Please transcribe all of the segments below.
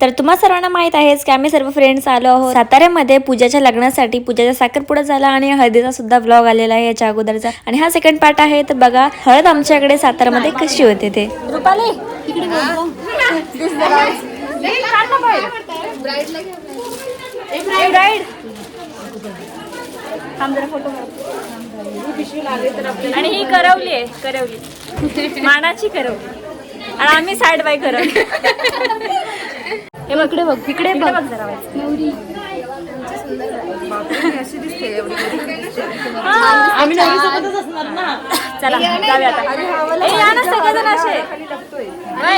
तर तुम्हा सर्वांना माहीत आहेच की आम्ही सर्व फ्रेंड्स आलो आहोत साताऱ्यामध्ये पूजाच्या लग्नासाठी. पूजाचा साखरपुडा झाला आणि हळदीचा सुद्धा ब्लॉग आलेला आहे याच्या अगोदरचा. आणि हा सेकंड पार्ट आहे तर बघा हळद आमच्याकडे सातारामध्ये कशी होते ते. रुपाली आणि ही करवली आहे करवली. मानाची करवली. आणि आम्ही साईड बाय करवली. हे बघ इकडे बघ इकडे बघ. जरा. आम्ही नवरीसोबतच असणार ना. चला जाऊया आता. या ना सगळेजण असे.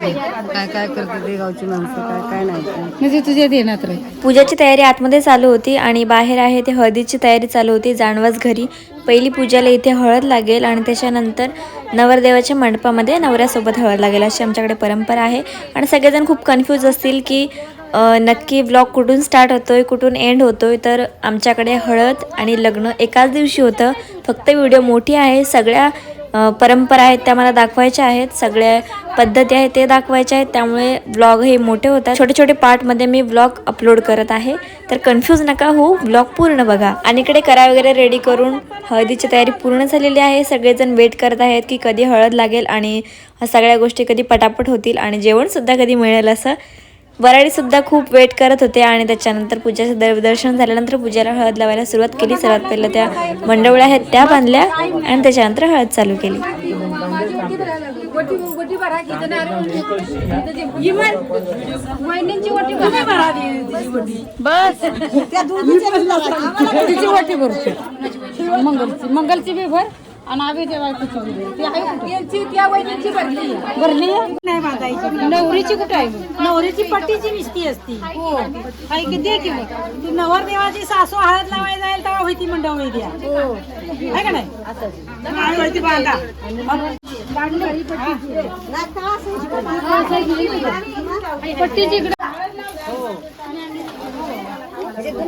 काय काय करते ते गावची माणसं काय काय नाही. म्हणजे तुझ्या राहील पूजाची तयारी आतमध्ये चालू होती आणि बाहेर आहे ते हळदीची तयारी चालू होती जानवास घरी. पहिली पूजाला इथे हळद लागेल आणि त्याच्यानंतर नवरदेवाच्या मंडपामध्ये नवऱ्यासोबत हळद लागेल अशी आमच्याकडे परंपरा आहे. आणि सगळेजण खूप कन्फ्यूज असतील की अ, नक्की ब्लॉग कुठून स्टार्ट होतोय कुठून एंड होतोय. तर आमच्याकडे हळद आणि लग्न एकाच दिवशी होतं. फक्त व्हिडिओ मोठी आहे. सगळ्या परंपरा आहेत त्या मला दाखवायच्या आहेत सगळ्या पद्धती आहेत ते दाखवायच्या आहेत त्यामुळे ब्लॉग हे मोठे होतात. छोटे छोटे पार्टमध्ये मी ब्लॉग अपलोड करत आहे. तर कन्फ्यूज नका हो ब्लॉग पूर्ण बघा. आणि इकडे करा वगैरे रेडी करून हळदीची तयारी पूर्ण झालेली आहे. सगळेजण वेट करत आहेत की कधी हळद लागेल आणि ह्या सगळ्या गोष्टी कधी पटापट होतील आणि जेवणसुद्धा कधी मिळेल असं वराडी सुद्धा खूप वेट करत होते आणि त्याच्यानंतर पूजेचं दर दर्शन झाल्यानंतर पूजेला हळद लावायला सुरुवात केली. सर्वात पहिलं त्या मंडवळ्या आहेत त्या बांधल्या आणि त्याच्यानंतर हळद चालू केली. मंगलची. मंगलची बी भर. आणि आम्ही? भरली आहे? नाही बांधायची नवरीची कुठे आहे नवरीची पट्टीची मिस्ती असती. हो. काय की दे की मग? ती नवरदेवाची सासू हळद लावायला जाईल तेव्हा होती मंडवळी द्या हो. आहे का नाही? आणि ती बांधा. पट्टीची इकडे.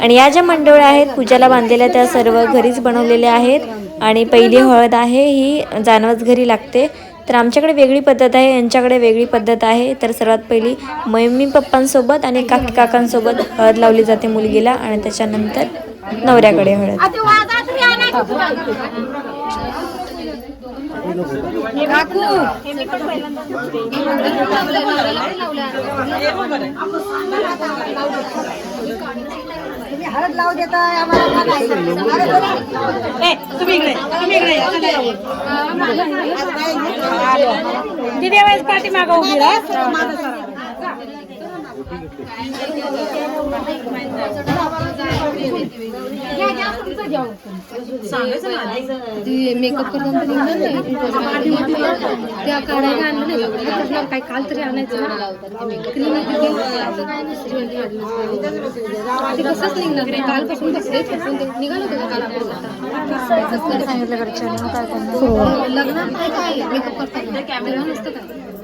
आणि या ज्या मंडोळ्या आहेत पूजाला बांधलेल्या त्या सर्व घरीच बनवलेल्या आहेत. आणि पहिली हळद आहे ही जानवच घरी लागते. तर आमच्याकडे वेगळी पद्धत आहे यांच्याकडे वेगळी पद्धत आहे. तर सर्वात पहिली मम्मी पप्पांसोबत आणि काकी काकांसोबत हळद लावली जाते मुलगीला आणि त्याच्यानंतर नवऱ्याकडे हळद. तुम्ही हळद लावू देता आम्हाला तुम्ही इकडे तुम्ही इकडे या. आज काय घेतलं? ती. मेकअप करताना त्या काढायला आणलं नाही. काही काल तरी आणायचं ते कसंच निघणार. नाही कालपासून ते निघालं होतं काल आपल्याला? लग्नात काय काय? मेकअप करताना. कॅमेरा नसतं काय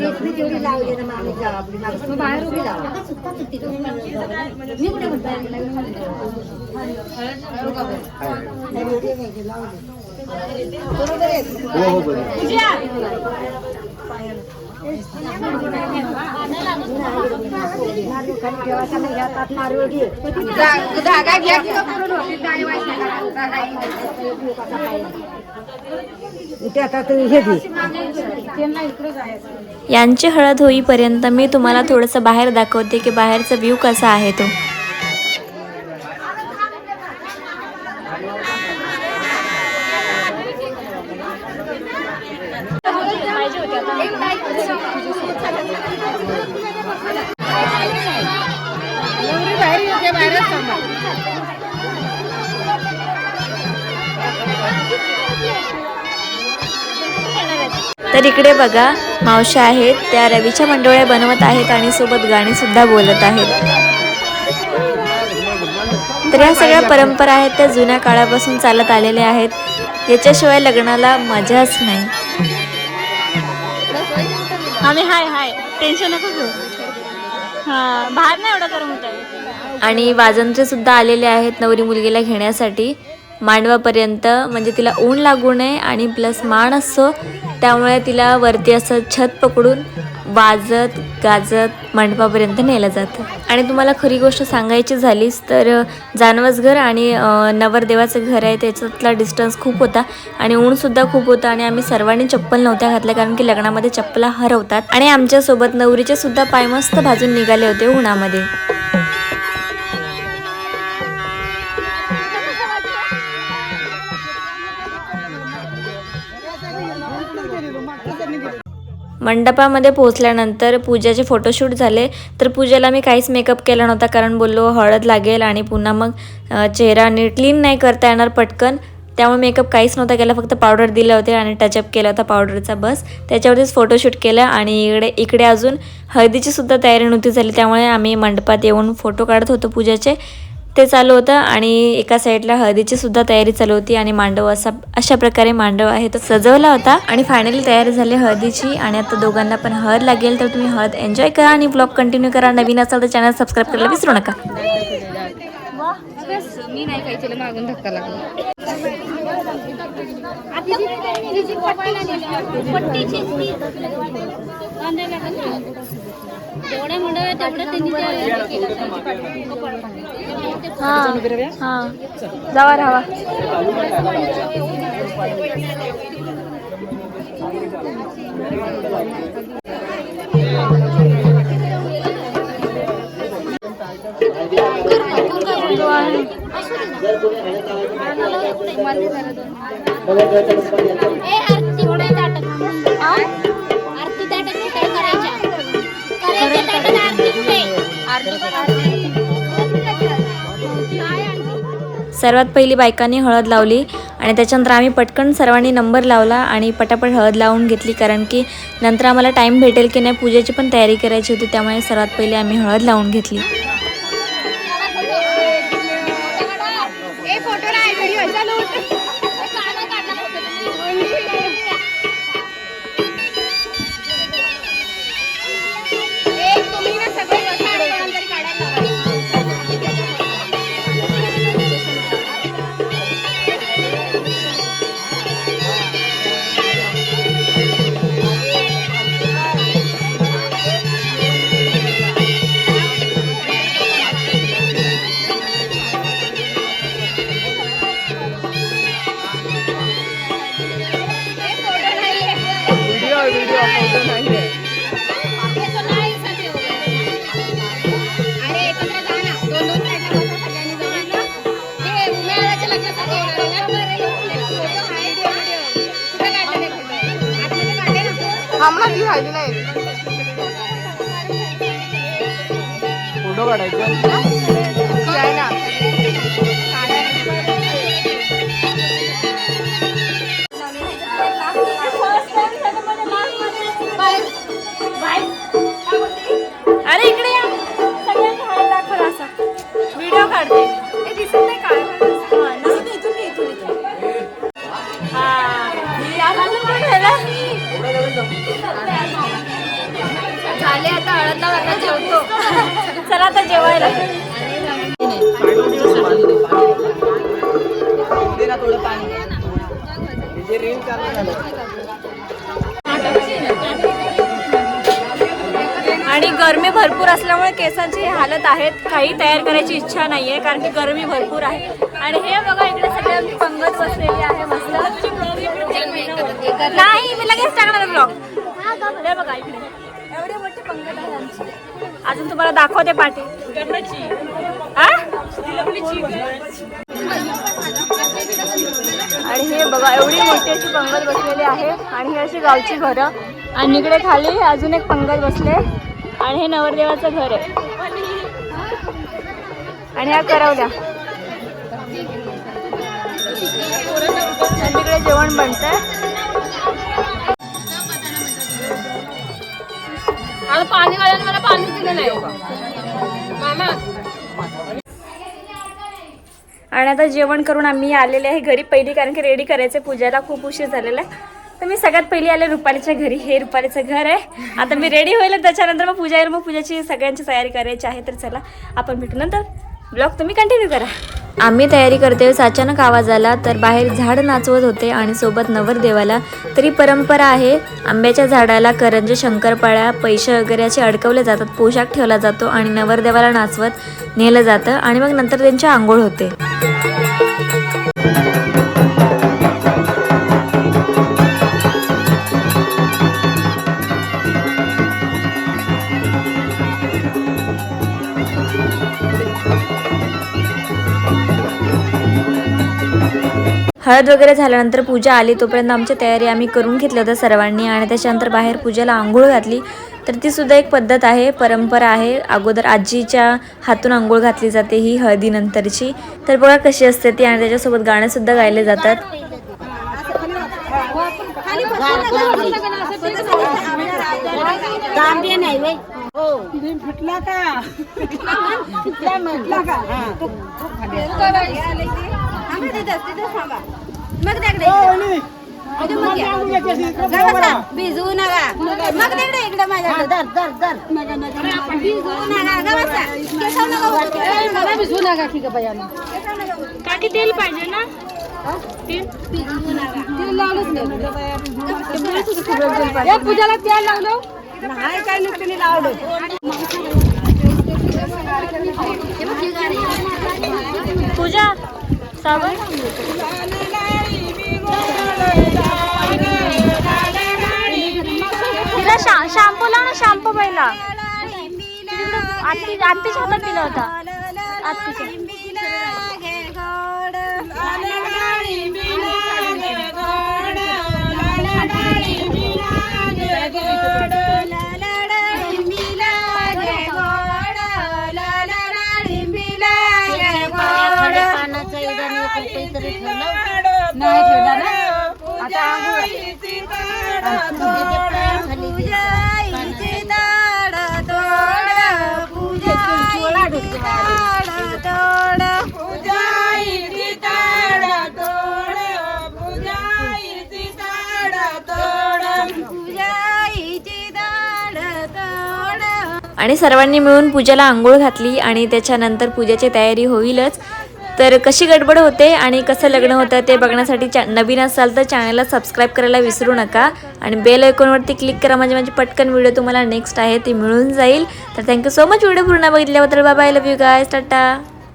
गप्पी तेवढी लावू दे ना मग आम्ही जाऊ आपली माणसं. बाहेर उभी लावा. बरोबर आहे. नारळ खाली ठेवायचा नाही हातात नारळ घे धागा घ्या यांची हळद होईपर्यंत मी तुम्हाला थोडंसं बाहेर दाखवते की बाहेरचा व्ह्यू कसा आहे तो. तर इकडे बघा मावशा आहेत त्या रवीच्या मंडोळ्या बनवत आहेत आणि सोबत गाणी सुद्धा बोलत आहेत. तर या सगळ्या परंपरा आहेत त्या जुन्या काळापासून चालत आलेल्या आहेत. याच्याशिवाय लग्नाला मजाच नाही. आम्ही हाय हाय. टेन्शन नको घेऊ. हा बाहेर नाही एवढा गरम होत आणि वाजंत्रे सुद्धा आलेले आहेत नवरी मुलगीला घेण्यासाठी. मांडवापर्यंत म्हणजे तिला ऊन लागू नये आणि प्लस मान असतो त्यामुळे तिला वरती असं छत पकडून वाजत गाजत मंडपापर्यंत नेलं जातं. आणि तुम्हाला खरी गोष्ट सांगायची झालीच तर जानवसघर आणि नवरदेवाचं घर आहे त्याच्यातला डिस्टन्स खूप होता आणि ऊनसुद्धा खूप होतं आणि आम्ही सर्वांनी चप्पल नव्हत्या घातल्या कारण की लग्नामध्ये चप्पला हरवतात. आणि आमच्यासोबत नवरीचे सुद्धा पाय मस्त भाजून निघाले होते उन्हामध्ये. मंडपामध्ये पोहोचल्यानंतर पूजाचे फोटोशूट झाले. तर पूजेला मी काहीच मेकअप केला नव्हता कारण बोललो हळद लागेल आणि पुन्हा मग चेहरा नीट क्लीन नाही करता येणार पटकन. त्यामुळे मेकअप काहीच नव्हता केला फक्त पावडर दिले होते आणि टचअप केला होता पावडरचा बस. त्याच्यावरतीच फोटोशूट केलं आणि इकडे इकडे अजून हळदीची सुद्धा तयारी नव्हती झाली. त्यामुळे आम्ही मंडपात येऊन फोटो काढत होतो पूजाचे. ते चालू होतं आणि एका साईडला हळदीची सुद्धा तयारी चालू होती आणि मांडव असा अशा प्रकारे मांडव आहे तो सजवला होता. आणि फायनली तयारी झाली हळदीची आणि आता दोघांना पण हळद लागेल तर तुम्ही हळद एन्जॉय करा आणि ब्लॉग कंटिन्यू करा. नवीन असाल तर चॅनल सबस्क्राईब करायला विसरू नका. मी नाही मागून धक्का लागला. मंडळ तेवढं त्यांनी हां हां. जावा राहा ए आरती कुठे ताटक आरती ताटक कुठे करायच्या? करायच्या आरती सर्वात पहिली बायकांनी हळद लावली आणि त्याच्यानंतर आम्ही पटकन सर्वांनी नंबर लावला आणि पटापट हळद लावून घेतली कारण की नंतर आम्हाला टाईम भेटेल की नाही पूजेची पण तयारी करायची होती त्यामुळे सर्वात पहिले आम्ही हळद लावून घेतली. ना आम्हाला ती राहिली नाही? फोटो काढायचा? ती आहे ना अरे आणि गरमी भरपूर असल्यामुळे केसांची हालत आहेत. काही तयार करायची इच्छा नाही आहे कारण की गरमी भरपूर आहे. आणि हे बघा इकडे सगळे आमची पंगत बसलेली आहे मस्त. नाही मी लगेच टाकणार ब्लॉग हे बघा इकडे. अजून तुम्हाला दाखवते पाठी? आणि हे बघा एवढी मोठी अशी पंगत बसलेली आहे. आणि ही अशी गावची घरं. आणि इकडे खाली अजून एक पंगत बसले. आणि हे नवरदेवाचं घर आहे. आणि ह्या करवल्या. तिकडे जेवण बनतंय. आता पाणी वाल्याने मला पाणी दिलं नाही मामा. आणि आता जेवण करून आम्ही आलेले आहे घरी पहिली कारण की रेडी करायचं पूजाला खूप उशीर झालेला आहे. तर मी सगळ्यात पहिली आले रुपालीच्या घरी. हे रुपालीचं घर आहे. आता मी रेडी होईल त्याच्यानंतर मग पूजा येईल. मग पूजाची सगळ्यांची तयारी करायची आहे. तर चला आपण भेटू नंतर. ब्लॉग तुम्ही कंटिन्यू करा. आम्ही तयारी करते वेळेस अचानक आवाज आला तर बाहेर झाड नाचवत होते आणि सोबत नवरदेवाला तरी परंपरा आहे आंब्याच्या झाडाला करंजे शंकरपाळ्या पैसे वगैरे असे अडकवले जातात पोशाख ठेवला जातो आणि नवरदेवाला नाचवत नेलं जातं आणि मग नंतर त्यांची आंघोळ होते. हळद वगैरे झाल्यानंतर पूजा आली तोपर्यंत आमची तयारी आम्ही करून घेतल्या होत्या सर्वांनी आणि त्याच्यानंतर बाहेर पूजेला आंघोळ घातली. तर ती सुद्धा एक पद्धत आहे परंपरा आहे. अगोदर आजीच्या हातून आंघोळ घातली जाते ही हळदीनंतरची. तर बघा कशी असते ती आणि त्याच्यासोबत गाणे सुद्धा गायले जातात. तांबे नाही वे फुटला का? फुटला का हा. मग तिकडे भिजवू नका. मग तिकडे इकडे माझ्याकडे. दर दर दर भिजवू नका. ग बसा. केसाव नका. भिजवू नका की ग बायानं काकी तेल पाहिजे ना? या पूजाला तेल लावलं? नाही काय नुकतं लावलं. पूजा साबण तिला शा शॅम्पू लाव ना शॅम्पू पहिला आत्ती आत्तीच्या हातात दिला होता आत्तीच्या आणि सर्वांनी मिळून पूजाला आंघोळ घातली आणि त्याच्यानंतर पूजेची तयारी होईलच. तर कशी गडबड होते आणि कसं लग्न होतं ते बघण्यासाठी चा नवीन असाल तर चॅनलला सबस्क्राईब करायला विसरू नका. आणि बेल आयकॉनवरती क्लिक करा. म्हणजे माझी पटकन व्हिडिओ तुम्हाला नेक्स्ट आहे ती मिळून जाईल. तर थँक्यू सो मच व्हिडिओ पूर्ण बघितल्याबद्दल bye love you guys tata